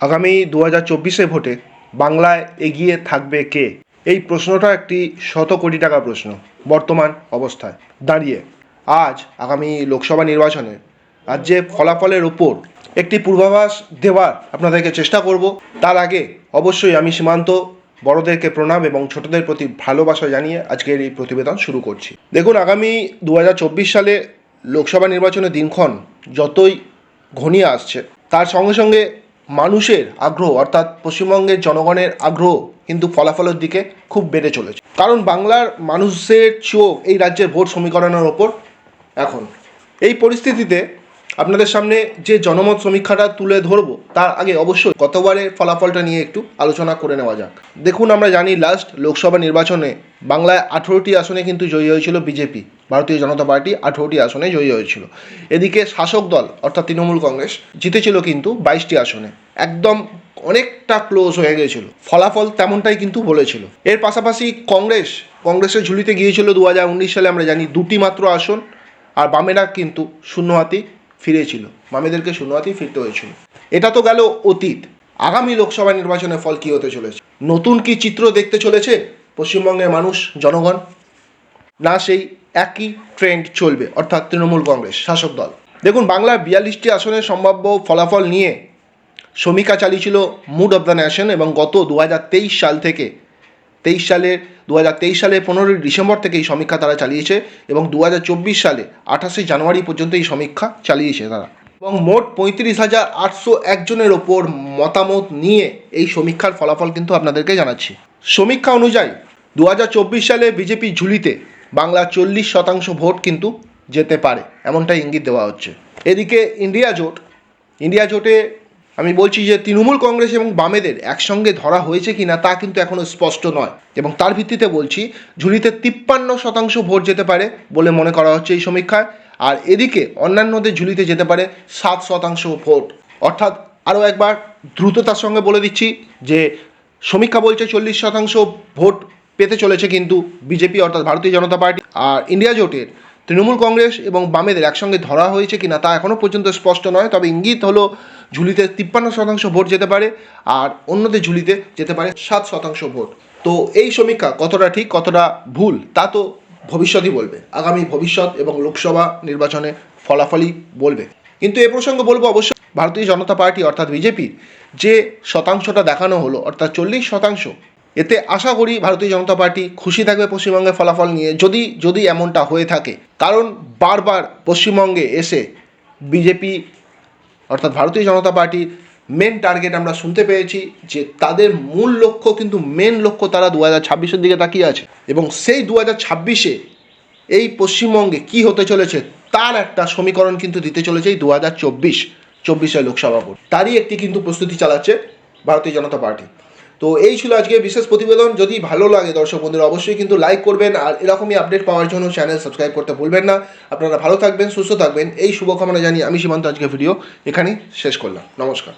আগামী দু হাজার চব্বিশে ভোটে বাংলায় এগিয়ে থাকবে কে? এই প্রশ্নটা একটি শত কোটি টাকা প্রশ্ন। বর্তমান অবস্থায়। দাঁড়িয়ে। আজ আগামী লোকসভা নির্বাচনে রাজ্যে ফলাফলের ওপর একটি পূর্বাভাস দেওয়ার আপনাদেরকে চেষ্টা করব। তার আগে অবশ্যই আমি সীমান্ত বড়দেরকে প্রণাম এবং ছোটদের প্রতি ভালোবাসা জানিয়ে আজকের এই প্রতিবেদন শুরু করছি। দেখুন, আগামী দু হাজার চব্বিশ সালে লোকসভা নির্বাচনের দিনক্ষণ যতই ঘনিয়ে আসছে, তার সঙ্গে সঙ্গে মানুষের আগ্রহ, অর্থাৎ পশ্চিমবঙ্গের জনগণের আগ্রহ কিন্তু ফলাফলের দিকে খুব বেড়ে চলেছে। কারণ বাংলার মানুষের চোখ এই রাজ্যের ভোট সমীকরণের ওপর এখন। এই পরিস্থিতিতে আপনাদের সামনে যে জনমত সমীক্ষাটা তুলে ধরবো, তার আগে অবশ্যই গতবারের ফলাফলটা নিয়ে একটু আলোচনা করে নেওয়া যাক। দেখুন, আমরা জানি লাস্ট লোকসভা নির্বাচনে বাংলায় আঠেরোটি আসনে কিন্তু জয়ী হয়েছিল বিজেপি। ভারতীয় জনতা পার্টি আঠেরোটি আসনে জয়ী হয়েছিল। এদিকে শাসক দল, অর্থাৎ তৃণমূল কংগ্রেস, জিতেছিল কিন্তু বাইশটি আসনে। একদম অনেকটা ক্লোজ হয়ে গিয়েছিল। ফলাফল তেমনটাই কিন্তু বলেছিল। এর পাশাপাশি কংগ্রেস, কংগ্রেসের ঝুলিতে গিয়েছিল দু হাজার উনিশ সালে আমরা জানি দুটি মাত্র আসন, আর বামেরা কিন্তু শূন্য হাতি ফিরেছিল। বামেদেরকে শূন্য হাতি ফিরতে হয়েছিল। এটা তো গেল অতীত। আগামী লোকসভা নির্বাচনের ফল কী হতে চলেছে? নতুন কি চিত্র দেখতে চলেছে? পশ্চিমবঙ্গের মানুষ, জনগণ? না সেই একই ট্রেন্ড চলবে, অর্থাৎ তৃণমূল কংগ্রেস, শাসক দল। দেখুন, বাংলার বিয়াল্লিশটি আসনের সম্ভাব্য ফলাফল নিয়ে সমীক্ষা চালিয়েছিল মুড অফ দ্য ন্যাশন এবং গত দুহাজার তেইশ সাল থেকে, তেইশ সালের দু সালের পনেরোই ডিসেম্বর থেকে এই সমীক্ষা তারা চালিয়েছে এবং দু হাজার চব্বিশ সালে আঠাশে জানুয়ারি পর্যন্ত এই সমীক্ষা চালিয়েছে তারা। এবং মোট পঁয়ত্রিশ হাজার আটশো একজনের ওপর মতামত নিয়ে এই সমীক্ষার ফলাফল কিন্তু আপনাদেরকে জানাচ্ছি। সমীক্ষা অনুযায়ী দু হাজার চব্বিশ সালে বিজেপি ঝুলিতে বাংলা চল্লিশ শতাংশ ভোট কিন্তু যেতে পারে, এমনটাই ইঙ্গিত দেওয়া হচ্ছে। এদিকে ইন্ডিয়া জোট, ইন্ডিয়া জোটে আমি বলছি যে তৃণমূল কংগ্রেস এবং বামেদের একসঙ্গে ধরা হয়েছে কি না তা কিন্তু এখনও স্পষ্ট নয় এবং তার ভিত্তিতে বলছি ঝুলিতে তিপ্পান্ন শতাংশ ভোট যেতে পারে বলে মনে করা হচ্ছে এই সমীক্ষায়। আর এদিকে অন্যান্যদের ঝুলিতে যেতে পারে সাত শতাংশ ভোট। অর্থাৎ আরও একবার দ্রুততার সঙ্গে বলে দিচ্ছি যে সমীক্ষা বলছে চল্লিশ শতাংশ ভোট পেতে চলেছে কিন্তু বিজেপি অর্থাৎ ভারতীয় জনতা পার্টি। আর ইন্ডিয়া জোটের তৃণমূল কংগ্রেস এবং বামেদের একসঙ্গে ধরা হয়েছে কিনা তা এখনও পর্যন্ত স্পষ্ট নয়, তবে ইঙ্গিত হলো ঝুলিতে তিপ্পান্ন শতাংশ ভোট যেতে পারে আর অন্যদের ঝুলিতে যেতে পারে সাত শতাংশ ভোট। তো এই সমীক্ষা কতটা ঠিক, কতটা ভুল, তা তো ভবিষ্যতই বলবে। আগামী ভবিষ্যৎ এবং লোকসভা নির্বাচনে ফলাফলই বলবে। কিন্তু এ প্রসঙ্গে বলব অবশ্য ভারতীয় জনতা পার্টি অর্থাৎ বিজেপির যে শতাংশটা দেখানো হলো, অর্থাৎ চল্লিশ শতাংশ এতে আশা করি ভারতীয় জনতা পার্টি খুশি থাকবে পশ্চিমবঙ্গের ফলাফল নিয়ে, যদি যদি এমনটা হয়ে থাকে। কারণ বারবার পশ্চিমবঙ্গে এসে বিজেপি, অর্থাৎ ভারতীয় জনতা পার্টির মেন টার্গেট আমরা শুনতে পেয়েছি যে তাদের মূল লক্ষ্য কিন্তু মেন লক্ষ্য তারা দু হাজার ছাব্বিশের দিকে তাকিয়ে আছে। এবং সেই দু হাজার ছাব্বিশে এই পশ্চিমবঙ্গে কি হতে চলেছে তার একটা সমীকরণ কিন্তু দিতে চলেছে এই দু হাজার চব্বিশ, চব্বিশে লোকসভা ভোট। তারই একটি কিন্তু প্রস্তুতি চালাচ্ছে ভারতীয় জনতা পার্টি। তো এই ছিল আজকে বিশেষ প্রতিবেদন। যদি ভালো লাগে দর্শক বন্ধুরা, অবশ্যই কিন্তু লাইক করবেন আর এরকমই আপডেট পাওয়ার জন্য চ্যানেল সাবস্ক্রাইব করতে ভুলবেন না। আপনারা ভালো থাকবেন, সুস্থ থাকবেন। এই শুভকামনা জানিয়ে আমি সীমান্ত আজকে ভিডিও এখানেই শেষ করলাম। নমস্কার।